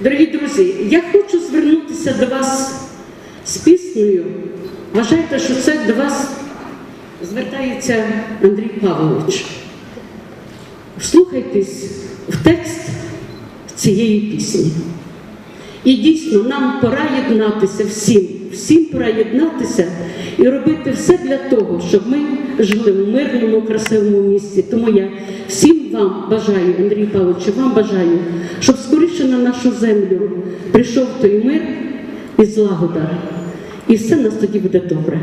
Дорогі друзі, я хочу звернутися до вас з піснею. Вважайте, що це до вас звертається Андрій Павлович. Слухайтесь в текст цієї пісні. І дійсно нам пора єднатися всім, всім пора єднатися і робити все для того, щоб ми жили в мирному, красивому місті. Тому я всім вам бажаю, Андрій Павлович, вам бажаю, щоб скоріше на нашу землю прийшов той мир і злагода. І все нас тоді буде добре.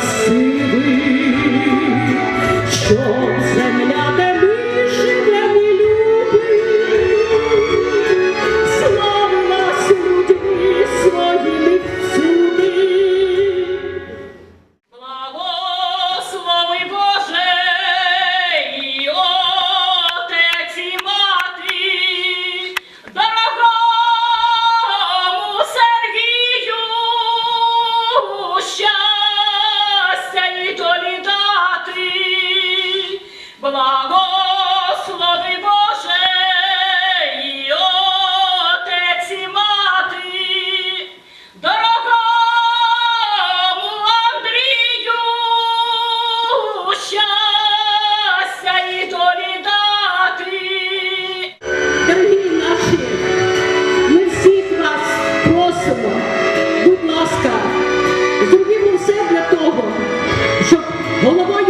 see. Благослови Боже і мати, дорогому Андрію, щастя і долі дати. Дорогі наші, ми всіх вас просимо, будь ласка, зробімо все для того, щоб головою.